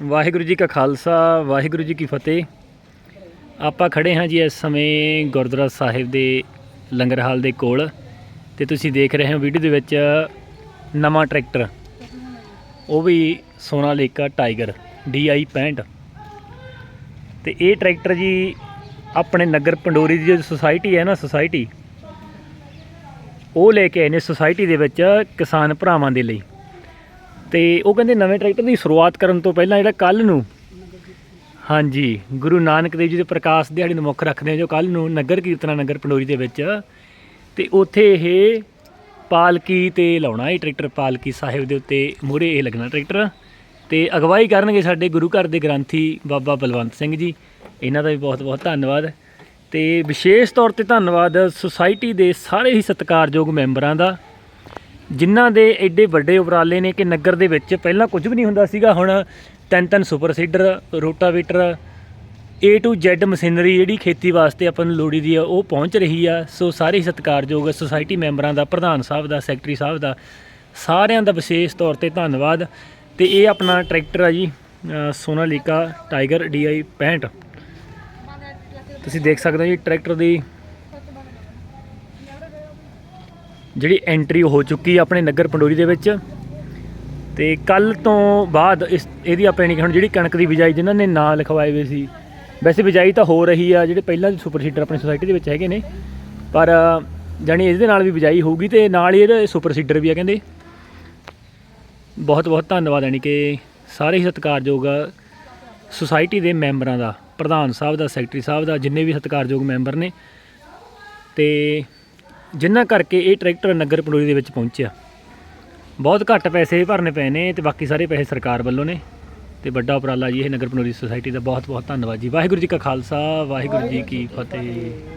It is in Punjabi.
ਵਾਹਿਗੁਰੂ ਜੀ ਕਾ ਖਾਲਸਾ, ਵਾਹਿਗੁਰੂ ਜੀ ਕੀ ਫਤਿਹ। ਆਪਾਂ ਖੜੇ ਹਾਂ ਜੀ ਇਸ ਸਮੇਂ ਗੁਰਦੁਆਰਾ ਸਾਹਿਬ ਦੇ ਲੰਗਰ ਹਾਲ ਦੇ ਕੋਲ ਤੇ ਤੁਸੀਂ ਦੇਖ ਰਹੇ ਹੋ ਵੀਡੀਓ ਦੇ ਵਿੱਚ ਨਵਾਂ ਟਰੈਕਟਰ। ਉਹ ਵੀ ਸੋਨਾਲੀਕਾ ਟਾਈਗਰ DI 65 ਤੇ ਇਹ ਟਰੈਕਟਰ ਜੀ ਆਪਣੇ ਨਗਰ ਪੰਡੋਰੀ ਦੀ ਜੋ ਸੁਸਾਇਟੀ ਹੈ ਨਾ ਸੁਸਾਇਟੀ ਉਹ ਲੈ ਕੇ ਆਏ ਨੇ ਸੁਸਾਇਟੀ ਦੇ ਵਿੱਚ ਕਿਸਾਨ ਭਰਾਵਾਂ ਦੇ ਲਈ। ਤੇ ਉਹ ਕਹਿੰਦੇ ਨਵੇਂ ਟਰੈਕਟਰ ਦੀ ਸ਼ੁਰੂਆਤ ਕਰਨ ਤੋਂ ਪਹਿਲਾਂ ਜਿਹੜਾ ਕੱਲ ਨੂੰ ਹਾਂਜੀ, ਗੁਰੂ ਨਾਨਕ ਦੇਵ ਜੀ ਦੇ ਪ੍ਰਕਾਸ਼ ਦਿਹਾੜੀ ਨੂੰ ਮੁੱਖ ਰੱਖਦੇ ਆ ਜੋ ਕੱਲ ਨੂੰ ਨਗਰ ਕੀਰਤਨਾ ਨਗਰ ਪੰਡੋਰੀ ਦੇ ਵਿੱਚ ਤੇ ਉੱਥੇ ਇਹ ਪਾਲਕੀ ਤੇ ਲਾਉਣਾ ਇਹ ਟਰੈਕਟਰ ਪਾਲਕੀ ਸਾਹਿਬ ਦੇ ਉੱਤੇ ਮੂਹਰੇ ਇਹ ਲੱਗਣਾ ਟਰੈਕਟਰ ਤੇ ਅਗਵਾਈ ਕਰਨਗੇ ਸਾਡੇ ਗੁਰੂ ਘਰ ਦੇ ਗ੍ਰੰਥੀ ਬਾਬਾ ਬਲਵੰਤ ਸਿੰਘ ਜੀ, ਇਹਨਾਂ ਦਾ ਵੀ ਬਹੁਤ ਬਹੁਤ ਧੰਨਵਾਦ ਤੇ ਵਿਸ਼ੇਸ਼ ਤੌਰ ਤੇ ਧੰਨਵਾਦ ਸੁਸਾਇਟੀ ਦੇ ਸਾਰੇ ਹੀ ਸਤਿਕਾਰਯੋਗ ਮੈਂਬਰਾਂ ਦਾ ਜਿਨ੍ਹਾਂ ਦੇ ਐਡੇ ਵੱਡੇ ਉਪਰਾਲੇ ਨੇ ਕਿ ਨਗਰ ਦੇ ਵਿੱਚ ਪਹਿਲਾਂ ਕੁਝ ਵੀ ਨਹੀਂ ਹੁੰਦਾ ਸੀਗਾ ਹੁਣ ਤਿੰਨ ਤਿੰਨ super seeder rotavator A to Z machinery ਜਿਹੜੀ ਖੇਤੀ ਵਾਸਤੇ ਆਪਾਂ ਨੂੰ ਲੋੜੀ ਦੀ ਆ ਉਹ ਪਹੁੰਚ ਰਹੀ ਆ। ਸੋ ਸਾਰੇ ਸਤਿਕਾਰਯੋਗ ਸੁਸਾਇਟੀ ਮੈਂਬਰਾਂ ਦਾ ਪ੍ਰਧਾਨ ਸਾਹਿਬ ਦਾ ਸੈਕਟਰੀ ਸਾਹਿਬ ਦਾ ਸਾਰਿਆਂ ਦਾ ਵਿਸ਼ੇਸ਼ ਤੌਰ ਤੇ ਧੰਨਵਾਦ। ਤੇ ਇਹ ਆਪਣਾ ਟਰੈਕਟਰ ਆ ਜੀ ਅ, ਸੋਨਾਲੀਕਾ ਟਾਈਗਰ DI 65 ਤੁਸੀਂ ਦੇਖ ਸਕਦੇ ਹੋ ਜੀ ਟਰੈਕਟਰ ਦੀ ਜਿਹੜੀ ਐਂਟਰੀ ਹੋ ਚੁੱਕੀ ਆਪਣੇ ਨਗਰ ਪੰਡੋਰੀ ਦੇ ਵਿੱਚ। ਤੇ ਕੱਲ ਤੋਂ ਬਾਅਦ ਇਸ ਇਹਦੀ ਆਪਾਂ ਯਾਨੀ ਕਿ ਹੁਣ ਜਿਹੜੀ ਕਣਕ ਦੀ ਬਿਜਾਈ ਜਿਨ੍ਹਾਂ ਨੇ ਨਾਂ ਲਿਖਵਾਏ ਹੋਏ ਸੀ, ਵੈਸੇ ਬਿਜਾਈ ਤਾਂ ਹੋ ਰਹੀ ਆ, ਜਿਹੜੇ ਪਹਿਲਾਂ ਦੇ ਸੁਪਰ ਸੀਡਰ ਆਪਣੀ ਸੁਸਾਇਟੀ ਦੇ ਵਿੱਚ ਹੈਗੇ ਨੇ। ਪਰ ਜਾਣੀ ਇਹਦੇ ਨਾਲ ਵੀ ਬਿਜਾਈ ਹੋਊਗੀ ਤੇ ਨਾਲ ਹੀ ਇਹਦੇ ਸੁਪਰ ਸੀਡਰ ਵੀ ਆ ਕਹਿੰਦੇ। ਬਹੁਤ ਬਹੁਤ ਧੰਨਵਾਦ ਯਾਨੀ ਕਿ ਸਾਰੇ ਹੀ ਸਤਿਕਾਰਯੋਗ ਸੁਸਾਇਟੀ ਦੇ ਮੈਂਬਰਾਂ ਦਾ, ਪ੍ਰਧਾਨ ਸਾਹਿਬ ਦਾ ਸੈਕਟਰੀ ਸਾਹਿਬ ਦਾ, ਜਿੰਨੇ ਵੀ ਸਤਿਕਾਰਯੋਗ ਮੈਂਬਰ ਨੇ। ਤੇ ਜਿਨ੍ਹਾਂ ਕਰਕੇ ਇਹ ਟਰੈਕਟਰ ਨਗਰ ਪੰਡੋਰੀ ਦੇ ਵਿੱਚ ਪਹੁੰਚਿਆ। ਬਹੁਤ ਘੱਟ ਪੈਸੇ ਭਰਨੇ ਪਏ ਨੇ ਤੇ ਬਾਕੀ ਸਾਰੇ ਪੈਸੇ ਸਰਕਾਰ ਵੱਲੋਂ ਨੇ। ਤੇ ਵੱਡਾ ਉਪਰਾਲਾ ਜੀ ਇਹ ਨਗਰ ਪੰਡੋਰੀ ਸੁਸਾਇਟੀ ਦਾ। ਬਹੁਤ ਬਹੁਤ ਧੰਨਵਾਦ ਜੀ। ਵਾਹਿਗੁਰੂ ਜੀ ਕਾ ਖਾਲਸਾ, ਵਾਹਿਗੁਰੂ ਜੀ ਕੀ ਫਤਿਹ।